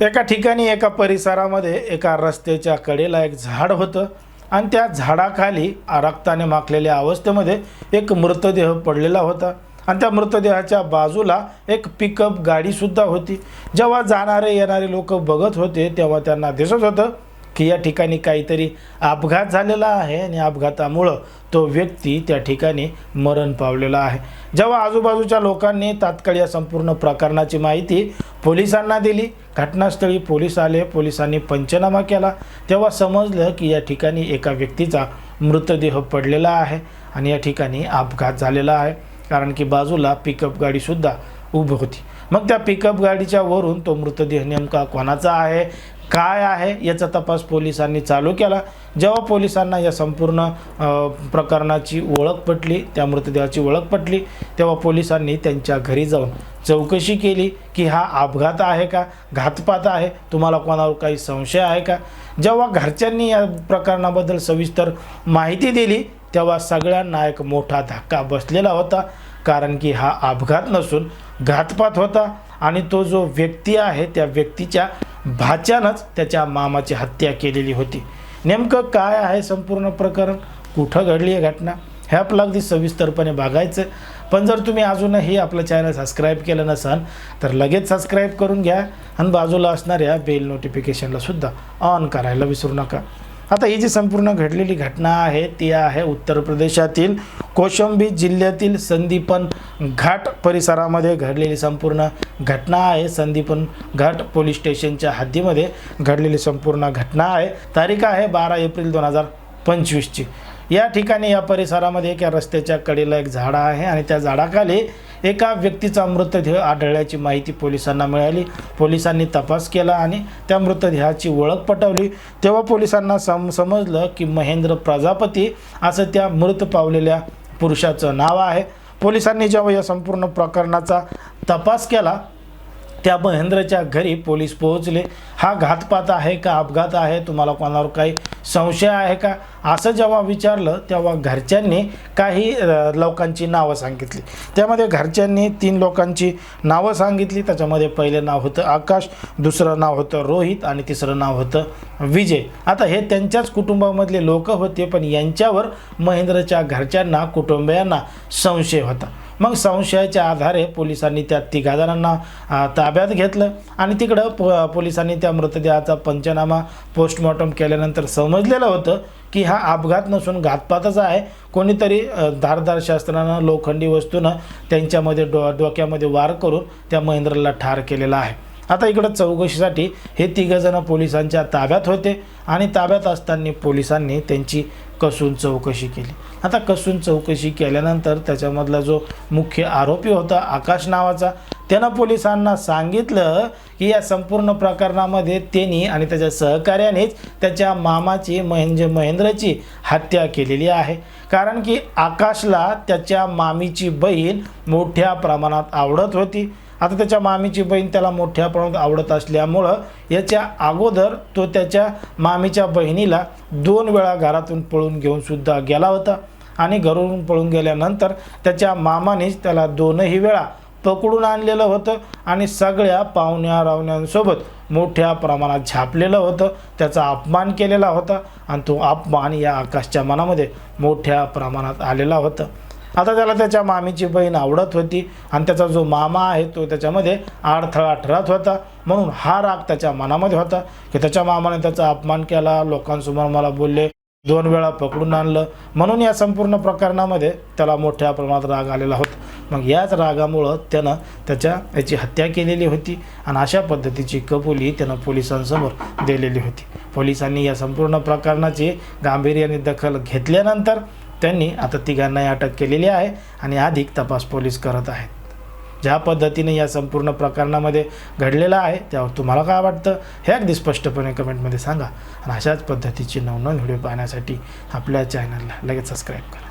एका ठिकाणी एका परिसरामध्ये एका रस्त्याच्या कडेला एक झाड होतं आणि त्या झाडाखाली रक्ताने माखलेल्या अवस्थेमध्ये एक मृतदेह पडलेला होता. आणि त्या मृतदेहाच्या बाजूला एक पिकअप गाडीसुद्धा होती. जेव्हा जाणारे येणारे लोक बघत होते तेव्हा त्यांना दिसत होतं की या ठिकाणी काहीतरी अपघात झालेला आहे आणि अपघातामुळं तो व्यक्ती त्या ठिकाणी मरण पावलेला आहे. जेव्हा आजूबाजूच्या लोकांनी तात्काळ या संपूर्ण प्रकरणाची माहिती पोलिसांना दिली घटनास्थळी पोलीस आले पोलिसांनी पंचनामा केला तेव्हा समजलं की या ठिकाणी एका व्यक्तीचा मृतदेह पडलेला आहे आणि या ठिकाणी अपघात झालेला आहे कारण की बाजूला पिकअप गाडीसुद्धा उभी होती. मग त्या पिकअप गाडीच्या वरून तो मृतदेह नेमका कोणाचा आहे? काय आहे याचा तपास पोलिसांनी चालू केला. जेव्हा पोलिसांना या संपूर्ण प्रकरणाची ओळख पटली त्या मृतदेहाची ओळख पटली तेव्हा पोलिसांनी त्यांच्या घरी जाऊन चौकशी केली की हा अपघात आहे का घातपात आहे तुम्हाला कोणावर काही संशय आहे का? जेव्हा घरच्यांनी या प्रकरणाबद्दल सविस्तर माहिती दिली तेव्हा सगळ्यांना एक मोठा धक्का बसलेला होता कारण की हा अपघात नसून घातपात होता आणि तो जो व्यक्ती आहे त्या व्यक्तीच्या भाच्यानंच त्याच्या मामाची हत्या केलेली होती. नेमकं काय आहे संपूर्ण प्रकरण? कुठं घडली आहे घटना? हे आपलं अगदी सविस्तरपणे बघायचं पण जर तुम्ही अजूनही आपलं चॅनल सबस्क्राईब केलं नसाल तर लगेच सबस्क्राईब करून घ्या आणि बाजूला असणाऱ्या बेल नोटिफिकेशनला सुद्धा ऑन करायला विसरू नका. आता ही जी संपूर्ण घडलेली घटना आहे ती आहे उत्तर प्रदेशातील कोशंबी जिल्ह्यातील संदीपन घाट परिसरामध्ये घडलेली संपूर्ण घटना आहे. संदीपन घाट पोलीस स्टेशनच्या हद्दीमध्ये घडलेली संपूर्ण घटना आहे. तारीख आहे बारा एप्रिल दोन हजार पंचवीसची. या ठिकाणी या परिसरामध्ये एका रस्त्याच्या कडेला एक झाड आहे आणि त्या झाडाखाली एका व्यक्तीचा मृतदेह आढळल्याची माहिती पोलिसांना मिळाली. पोलिसांनी तपास केला आणि त्या मृतदेहाची ओळख पटवली. तेव्हा पोलिसांना सम समजलं की महेंद्र प्रजापती असं त्या मृत पावलेल्या पुरुषाचं नाव आहे. पोलिसांनी जेव्हा या संपूर्ण प्रकरणाचा तपास केला त्या महेंद्रच्या घरी पोलीस पोहोचले. हा घातपात आहे का अपघात आहे? तुम्हाला कोणावर काही संशय आहे का? असं जेव्हा विचारलं तेव्हा घरच्यांनी काही लोकांची नावं सांगितली. त्यामध्ये घरच्यांनी तीन लोकांची नावं सांगितली. त्याच्यामध्ये पहिलं नाव होतं आकाश दुसरं नाव होतं रोहित आणि तिसरं नाव होतं विजय. आता हे त्यांच्याच कुटुंबामधले लोक होते पण यांच्यावर महेंद्रच्या घरच्यांना कुटुंबियांना संशय होता. मग संशयाच्या आधारे पोलिसांनी त्या तिघा जणांना ताब्यात घेतलं आणि तिकडं प पोलिसांनी त्या मृतदेहाचा पंचनामा पोस्टमॉर्टम केल्यानंतर समजलेलं होतं की हा अपघात नसून घातपातच आहे. कोणीतरी धारदार शास्त्रानं लोखंडी वस्तूनं त्यांच्यामध्ये डो डोक्यामध्ये वार करून त्या महेंद्रला ठार केलेला आहे. आता इकडं चौकशीसाठी हे तिघंजणं पोलिसांच्या ताब्यात होते आणि ताब्यात असताना पोलिसांनी त्यांची कसून चौकशी केली. आता कसून चौकशी केल्यानंतर त्याच्यामधला जो मुख्य आरोपी होता आकाश नावाचा त्यानं पोलिसांना सांगितलं की या संपूर्ण प्रकरणामध्ये त्यांनी आणि त्याच्या सहकार्यानेच त्याच्या मामाची म्हणजे महेंद्रची हत्या केलेली आहे. कारण की आकाशला त्याच्या मामीची बहीण मोठ्या प्रमाणात आवडत होती. आता त्याच्या मामीची बहीण त्याला मोठ्या प्रमाणात आवडत असल्यामुळं याच्या अगोदर तो त्याच्या मामीच्या बहिणीला दोन वेळा घरातून पळून घेऊन सुद्धा गेला होता. आणि घरून पळून गेल्यानंतर त्याच्या मामानेच त्याला दोनही वेळा पकडून आणलेलं होतं आणि सगळ्या पाहुण्या रावण्यांसोबत मोठ्या प्रमाणात झापलेलं होतं. त्याचा अपमान केलेला होता आणि तो अपमान या आकाशच्या मनामध्ये मोठ्या प्रमाणात आलेला होता. आता त्याला त्याच्या मामीची बहीण आवडत होती आणि त्याचा जो मामा आहे तो त्याच्यामध्ये आडथळा ठरत होता. म्हणून हा राग त्याच्या मनामध्ये होता की त्याच्या मामाने त्याचा अपमान केला. लोकांसमोर मला बोलले दोन वेळा पकडून आणलं. म्हणून या संपूर्ण प्रकरणामध्ये त्याला मोठ्या प्रमाणात राग आलेला होता. मग याच रागामुळं त्यानं त्याच्या याची हत्या केलेली होती आणि अशा पद्धतीची कबुली त्यानं पोलिसांसमोर दिलेली होती. पोलिसांनी या संपूर्ण प्रकरणाची गांभीर्याने दखल घेतल्यानंतर त्यांनी आता तिघांनाही अटक केलेली आहे आणि अधिक तपास पोलीस करत आहेत. ज्या पद्धतीने या संपूर्ण प्रकरणामध्ये घडलेलं आहे त्यावर तुम्हाला काय वाटतं? हे अगदी स्पष्टपणे कमेंटमध्ये सांगा. आणि अशाच पद्धतीची नवनवीन व्हिडिओ पाहण्यासाठी आपल्या चॅनलला लगेच सबस्क्राईब करा.